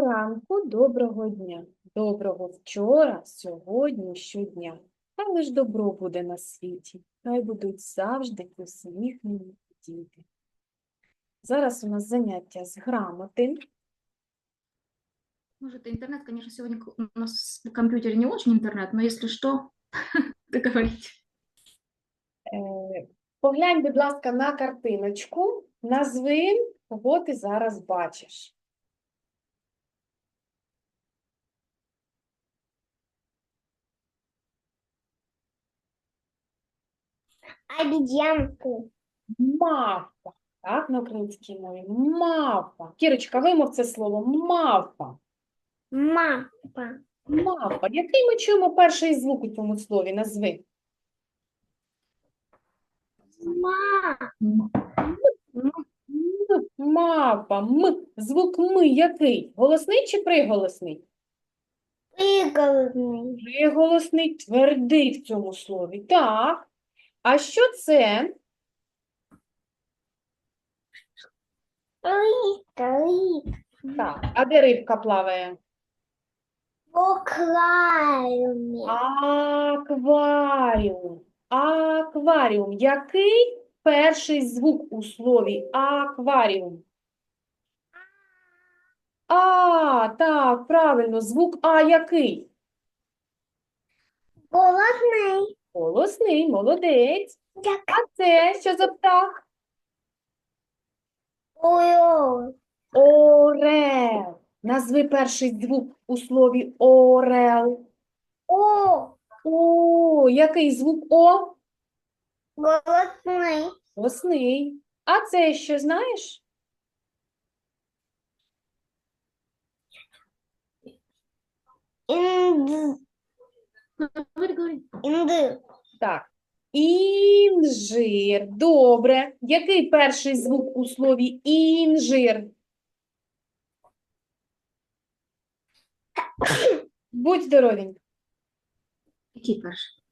Ранку доброго дня, доброго вчора, сьогодні, щодня. Хай лиш добро буде на світі, хай будуть завжди усміхнені діти. Зараз у нас заняття з грамоти. Может, интернет, конечно, сегодня у нас в компьютере не очень интернет, но если что, договорите. Е, Поглянь, будь ласка, на картиночку, назви, кого ти зараз бачиш. Обезьянку. Мавпа. Так, на українській мові. Мавпа. Кірочка, вимов це слово мавпа. Мапа. Мавпа. Який ми чуємо перший звук у цьому слові? Назви. Ма. М, Мавпа. М. Звук ми який? Голосний чи приголосний? Приголосний. Приголосний твердий в цьому слові. Так. А що це? Рибка, рибка. Так. А де рибка плаває? В акваріумі. Акваріум. Акваріум. Який перший звук у слові акваріум? А, так, правильно, звук А який? Голодний. Голосний, молодець. Як А це що за птах? орел. Орел. Назви перший звук у слові орел. О. О, який звук О? Голодний. Голосний. А це що знаєш? Індз. Говори, говори. Інди. Так. Інжир. Добре. Який перший звук у слові інжир? Будь здоровенька. Какие перші?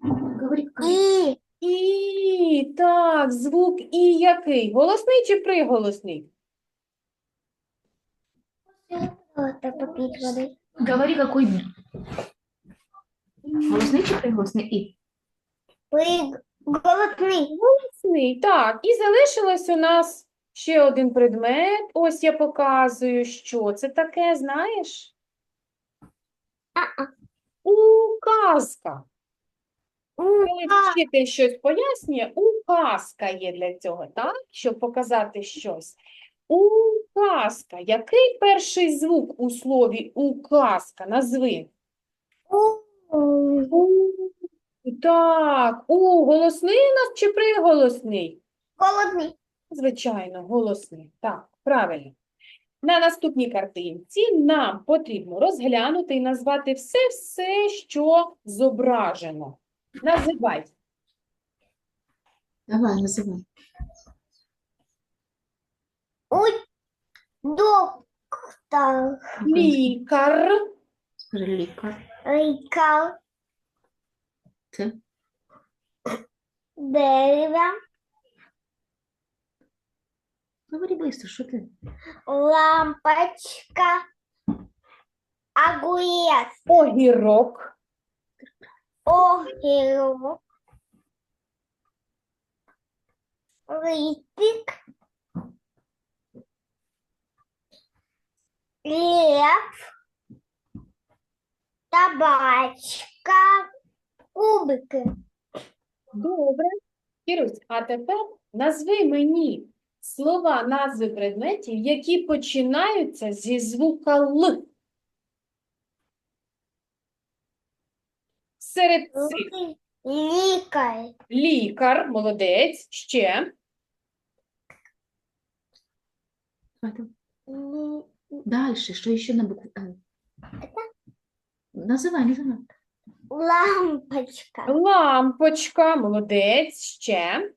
Говори, говори. І. І, так, звук І який? Голосний чи приголосний? Говори, какой голосний чи приголосний і. Приг... Голосний, так. І залишилось у нас ще один предмет. Ось я показую, що це таке, знаєш? А-а. Указка. Коли вчитель щось пояснює, указка є для цього, так? Щоб показати щось. Указка. Який перший звук у слові указка? Назви. У. Так, у голосний у нас чи приголосний? Голодний. Звичайно, голосний. Так, правильно. На наступній картинці нам потрібно розглянути і назвати все-все, що зображено. Називай. Давай, називай. Доктор. Лікар, Скажи лікар. Ріка. Це Дерево. говори быстро, що ти? Лампочка. Огурец. огірок, Огірок. Ритик. Лев. Табачка. Кубики. Добре. Кірусь, а тепер назви мені слова, назви предметів, які починаються зі звука Л. Серед цих Лікар. лікар, молодець, ще. Дальше, що ще на букву Л? Називай, називай. Лампочка. лампочка, молодець, ще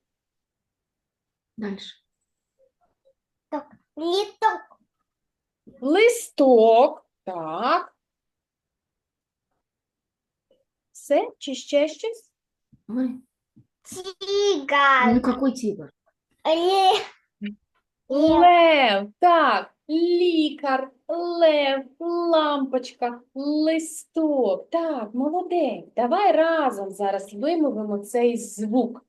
Дальше. Літок. листок, так. Все, чи ще щось? Говори. Тигр. Ну, какой тигр? Лев. Лев, так, лікар, лев, лампочка, листок. Так, молодець. Давай разом зараз вимовимо цей звук.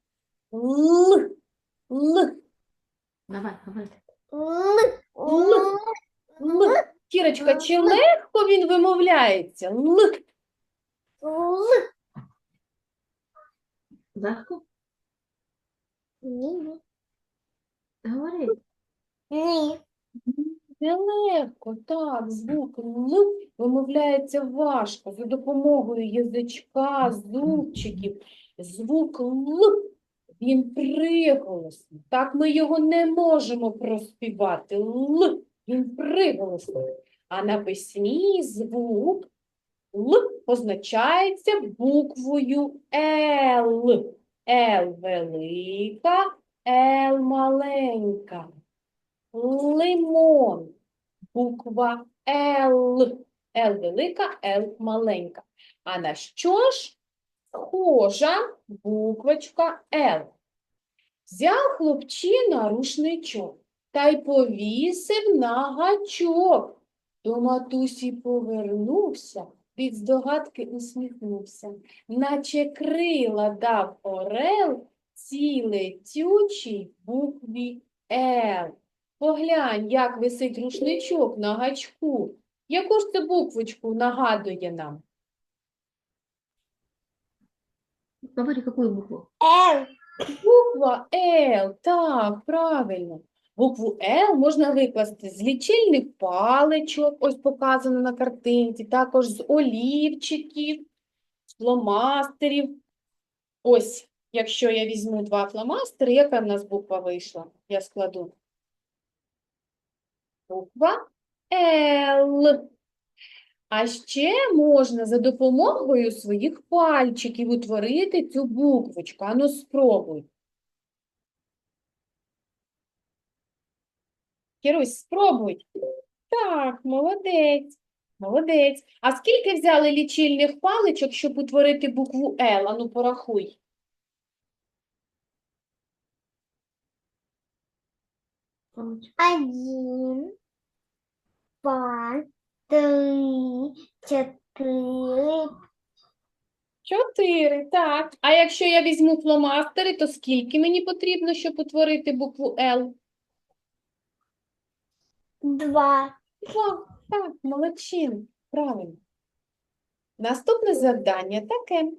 Л, л, Давай, давай. Л, л, л. Кірочка, чи легко він вимовляється? Л. л. Легко? Ні, Говори. ні. Нелегко, так, звук Л вимовляється важко за допомогою язичка, зубчиків. Звук Л, він приголосний. Так ми його не можемо проспівати. Л, він приголосний. А на письмі звук Л позначається буквою Л. Л велика, Л маленька. Лимон. Буква Л. Л велика, Л маленька. А на що ж схожа буквочка Л? Взяв хлопчина рушничок та й повісив на гачок. До матусі повернувся, від здогадки усміхнувся, наче крила дав орел цій летючій букві Л. Поглянь, як висить рушничок на гачку. Яку ж це буквочку нагадує нам? Говори, какую букву? Л, Буква Л, так, правильно. Букву Л можна викласти з лічильних паличок, ось показано на картинці, також з олівчиків, з фломастерів. Ось, якщо я візьму два фломастери, яка в нас буква вийшла? Я складу. Буква Л. А ще можна за допомогою своїх пальчиків утворити цю буквочку. Ану, спробуй. Кірусь, спробуй. Так, молодець. Молодець. А скільки взяли лічильних паличок, щоб утворити букву Л? Ану, порахуй. Один, два, три, чотири, Чотири, так. А якщо я візьму фломастери, то скільки мені потрібно, щоб утворити букву Л? два. Два. Так, молодчин. Правильно. Наступне завдання таке.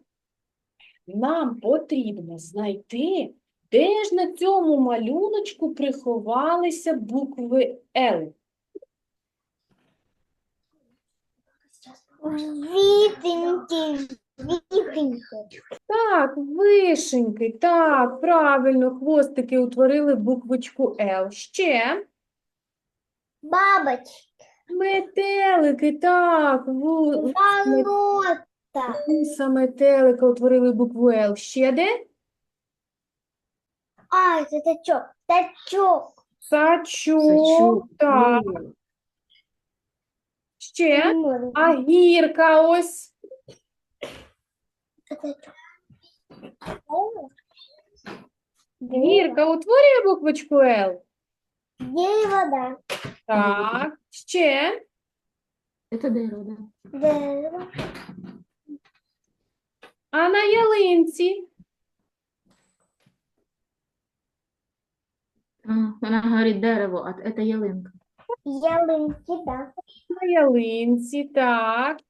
Нам потрібно знайти, де ж на цьому малюночку приховалися букви Л. Вітеньки, вітеньки. Так, вишеньки, так, правильно, хвостики утворили буквочку Л. Ще Бабочки, метелики, так, ву- болото, вуса метелика утворили букву Л. Ще де? а, це тачок, тачок. Сачок, Сачок. так, О, ще. А гірка ось. Гірка утворює буквочку Л? Є вода, Так, ще. Это дерево, да. дерево, А на ялинці? А, Она говорит дерево, а это ялинка. Ялинки, да. На ялинці, так.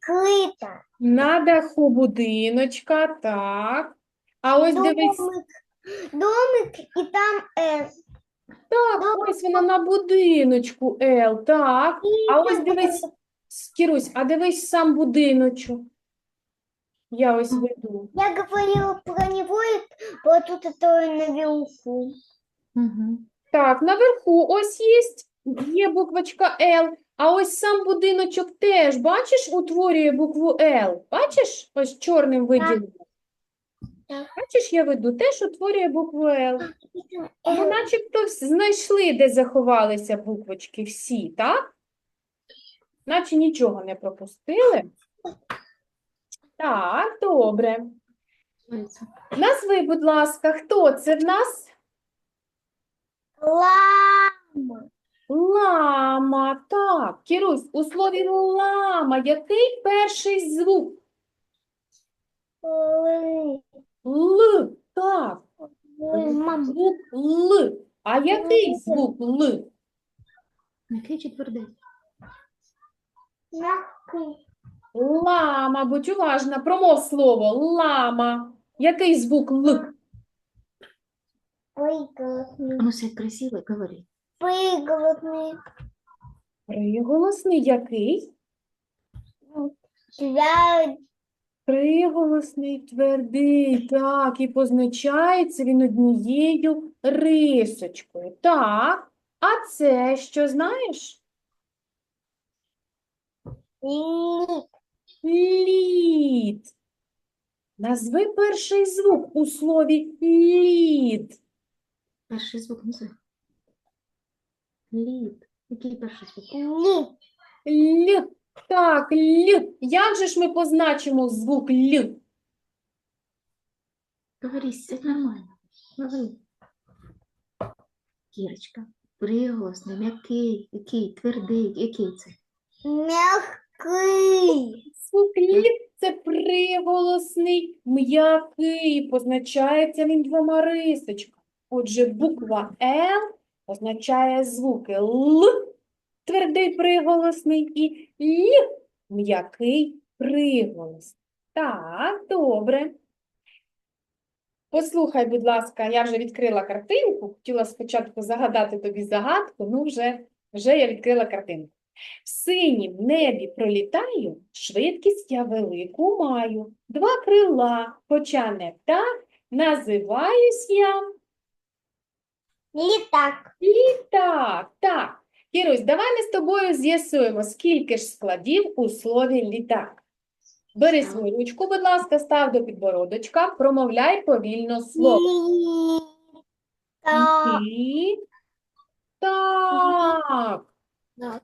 Клита, На даху будиночка, так. А ось дивись, домик, домик і там Е. так, ось вона на будиночку Л, так. А ось дивись, Кірусь, а дивись сам будиночок. Я ось веду. Я говорила про него, и вот тут это наверху. Угу. Так, наверху ось є, є буквочка Л, а ось сам будиночок теж, бачиш, утворює букву Л. Бачиш? Ось чорним виділеним. Бачиш, я веду, теж утворює букву Л. И Ну, начебто знайшли, де заховалися буквочки всі, так? Наче нічого не пропустили. Так, добре. Назви, будь ласка, хто це в нас? Лама. Лама, так. Кірусь, у слові лама який перший звук? Лы. Л, так. Мам. Звук Л. А який звук Л? М'який чи твердий? Лама, будь уважна, промов слово лама. Який звук Л? Приголосный. А ну сядь красиво говори. Приголосный. Приголосний який? Тебя Приголосний твердий, так, і позначається він однією рисочкою. Так, а це що знаєш? лит. Лід. Назви перший звук у слові лід. Перший звук назви. Лід. Який перший звук? Лит. Л. Так, Л. Як же ж ми позначимо звук Л? Говори, сядь нормально. Говори. Кірочка. Приголосний, м'який, який, твердий, який це? Мягкий. Звук Л – це приголосний, м'який, позначається він двома рисочками. Отже, буква Л означає звуки Л, твердий приголосний, і Л – м'який приголосний. Так, добре. Послухай, будь ласка, я вже відкрила картинку. Хотіла спочатку загадати тобі загадку, ну вже, вже я відкрила картинку. В синім небі пролітаю, швидкість я велику маю. Два крила, хоча не птах, називаюсь я Літак. літак. Так, Кірусь, давай ми з тобою з'ясуємо, скільки ж складів у слові літак. Бери свою ручку, будь ласка, став до підбородочка, промовляй повільно слово. Літак. Так.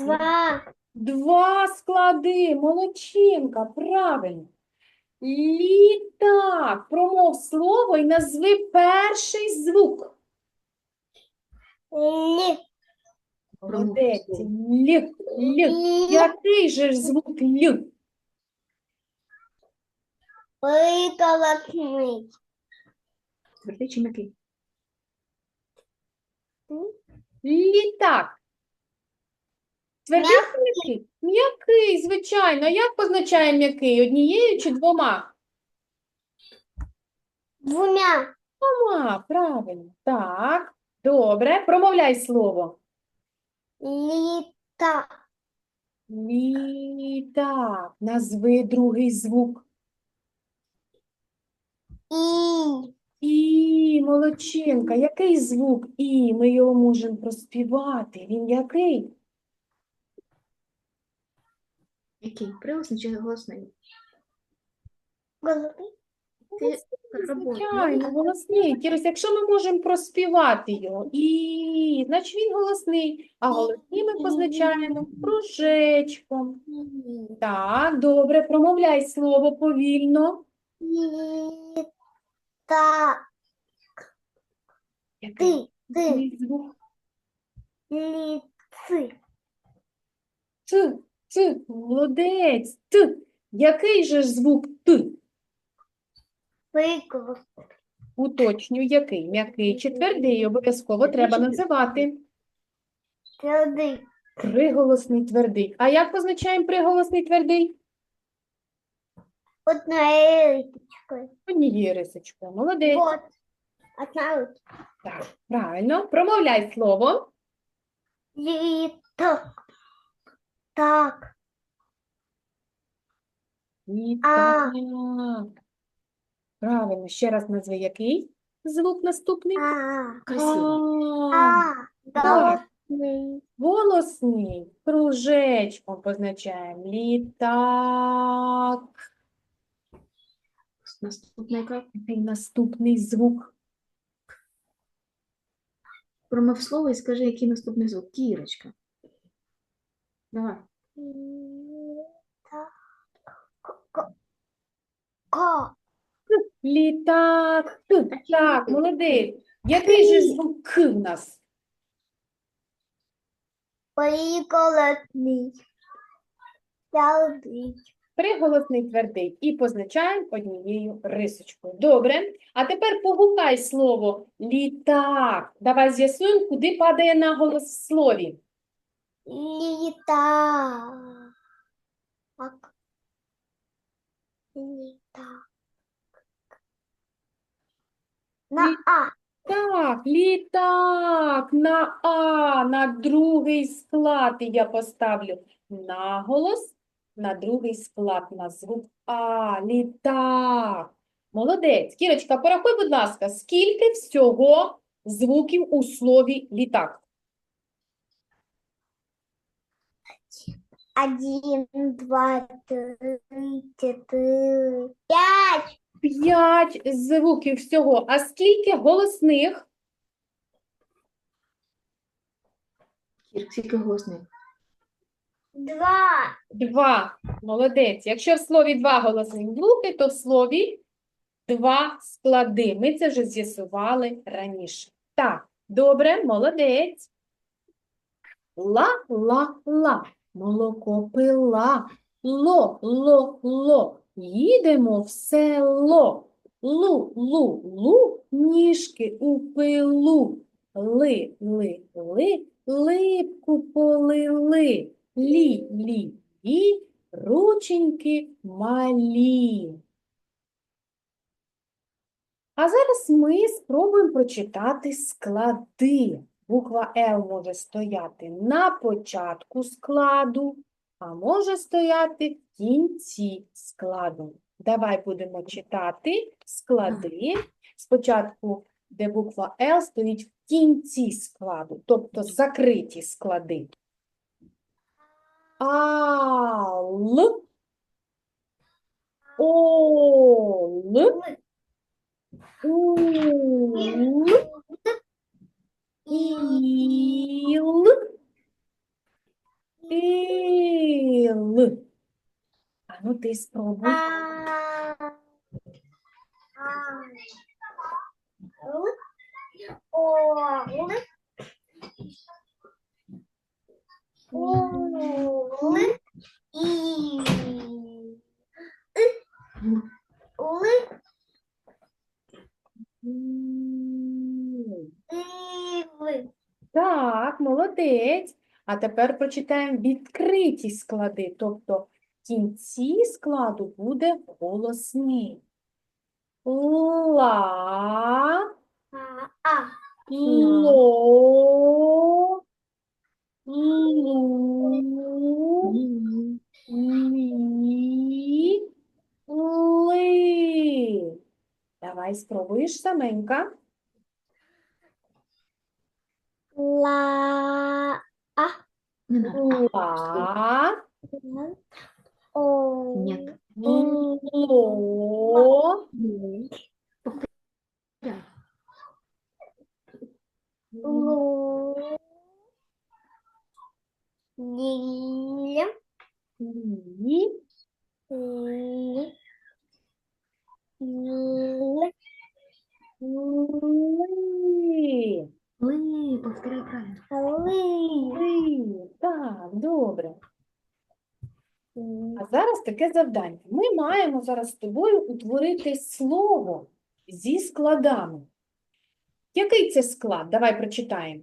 Два. Два склади, молодчинка, правильно. Літак. Промов слово і назви перший звук. Лі. Молодець. слово. Л, Л. Який же ж звук Л? Приголосний. Твердий чи м'який? Літак. Твердий чи м'який? М'який, звичайно. Як позначає м'який? Однією чи двома? Двумя. Двома, правильно. Так, добре. Промовляй слово. Літак. Літак. Назви другий звук. І. І, молодчинка, який звук І? Ми його можемо проспівати. Він який? Який? Приголосний чи голосний? Голосний. Ти робота. Голосний. Кірусь, якщо ми можемо проспівати його, і, значить він голосний, а голосні ми позначаємо кружечком. Так, добре, промовляй слово повільно. Літак. Ти. Ти. звук? Ліци. Т, молодець, Т. Який же ж звук Т? Приголос. Уточнюю, який? М'який чи твердий? Обов'язково треба називати. Твердий. Приголосний твердий. А як позначаємо приголосний твердий? Одна риточка. Однією рисочкою. Молодець. Вот. Одна риточка. Так, правильно. Промовляй слово. Літак. Так. Літак. Правильно. Ще раз назви який звук наступний? А. Красиво. А, А. Так. Голосний. Голосний. Кружечком позначаємо. Літак. Наступний яка? Який наступний звук? Промов слово і скажи, який наступний звук. Кірочка. Давай. Ко. Ко. Літак. Т. Так, молодець. Який же звук К в нас? Приколотний. Твердий. Приголосний твердий. І позначаємо однією рисочкою. Добре. А тепер погукай слово літак. Давай з'ясуємо, куди падає наголос в слові. Літак. Літак. На А. Так, літак на А, на другий склад я поставлю наголос на другий склад, на звук А, літак. Молодець. Кірочка, порахуй, будь ласка, скільки всього звуків у слові літак? Один, два, три, четыре, пять. П'ять звуків всього. А скільки голосних? Скільки голосних? Два. Два. Молодець. Якщо в слові два голосних звуки, то в слові два склади. Ми це вже з'ясували раніше. Так, добре, молодець. Ла-ла-ла. Молоко пила. Ло-ло-ло. Їдемо в село. Лу-лу-лу. Ніжки у пилу. Ли-ли-ли. Липку полили. Лі-лі-лі. Рученьки малі. А зараз ми спробуємо прочитати склади. Буква Л може стояти на початку складу, а може стояти в кінці складу. Давай будемо читати склади. Спочатку, де буква Л стоїть в кінці складу, тобто закриті склади. Ал, ол, ул, іл, ил. А ну ти спробуй. А. А. Л. О. Л. У. Л. І. Л. М. І. Л. Так, молодець. А тепер прочитаємо відкриті склади, тобто в кінці складу буде голосний. Ла, А. Ло, лу, лі, ли. Давай спробуєш саменька. Ла. А. Не надо. Ла, О. Нет. ло, Лу. Лиль. лі, Ли. Ли. ли. Ли, повторяй правильно. Ли. Ли. Так, добре. А зараз таке завдання. Ми маємо зараз з тобою утворити слово зі складами. Який це склад? Давай прочитаємо.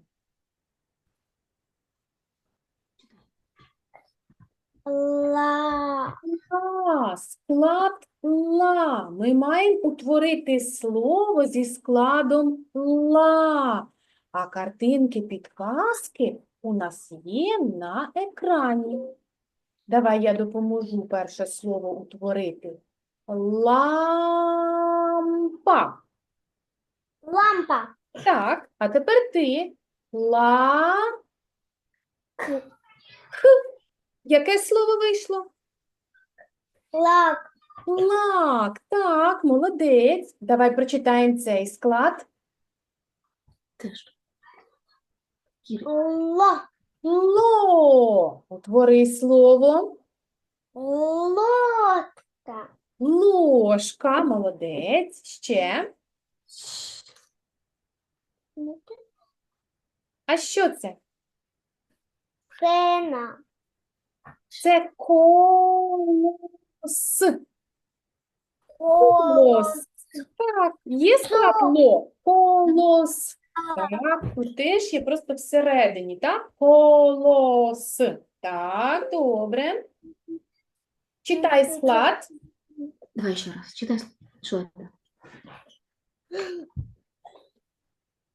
Ла. А, склад ла. Ми маємо утворити слово зі складом ла. А картинки підказки у нас є на екрані. Давай я допоможу перше слово утворити. Лампа. Лампа. Так, а тепер ти. Ла. К. Яке слово вийшло? Лак. Лак, так, молодець. Давай прочитаємо цей склад. Теж. Кір, Ло. Утвори слово. Лодка. Ложка, молодець. Ще. А що це? Хена. Це колос. Колос. Так, є склад ло. Колос. Так, тут теж є просто всередині, так? Колос. Так, добре. Читай склад. Давай еще раз, читай.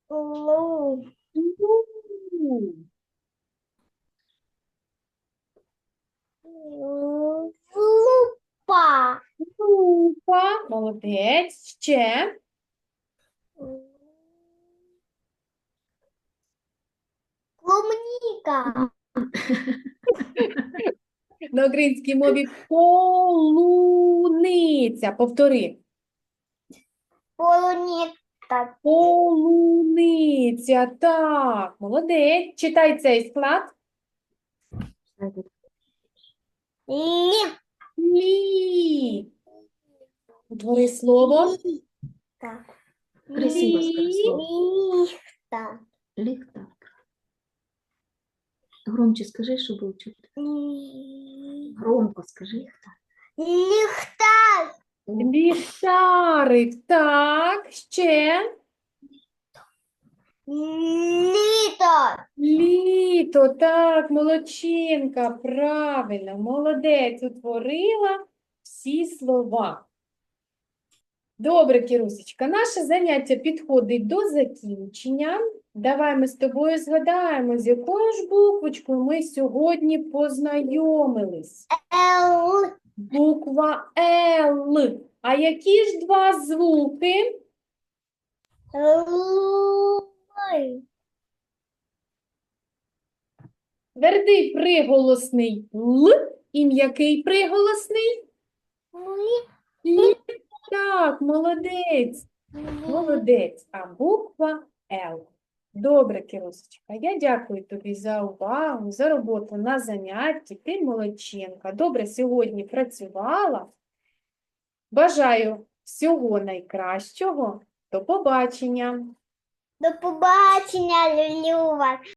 Лу. Лу. Лупа. Лупа. Молодець. Ще. Клубника. На українській мові полуниця. Повтори. Полуница. Полуниця. Так, молодець. Читай цей склад. Ли. Лі. Утвори слово. Так. Красиво слово. Лихта. Громче скажи, чтобы было чуть. Громко скажи лихтар. Лихтар. Ліхтарик. Так, ще. Лито. Літо, так, молодчинка, правильно, молодець, утворила всі слова. Добре, Кірусечка, наше заняття підходить до закінчення. Давай ми з тобою згадаємо, з якою ж буквочкою ми сьогодні познайомились. Л. Буква Л. А які ж два звуки? Л. Твердий приголосний Л і м'який приголосний Л. Так, молодець. Молодець, а буква Л. Добре, Киросочка, я дякую тобі за увагу, за роботу на занятті. Ти молодчинка. Добре сьогодні працювала. Бажаю всього найкращого. До побачення. До побачення, люблю вас.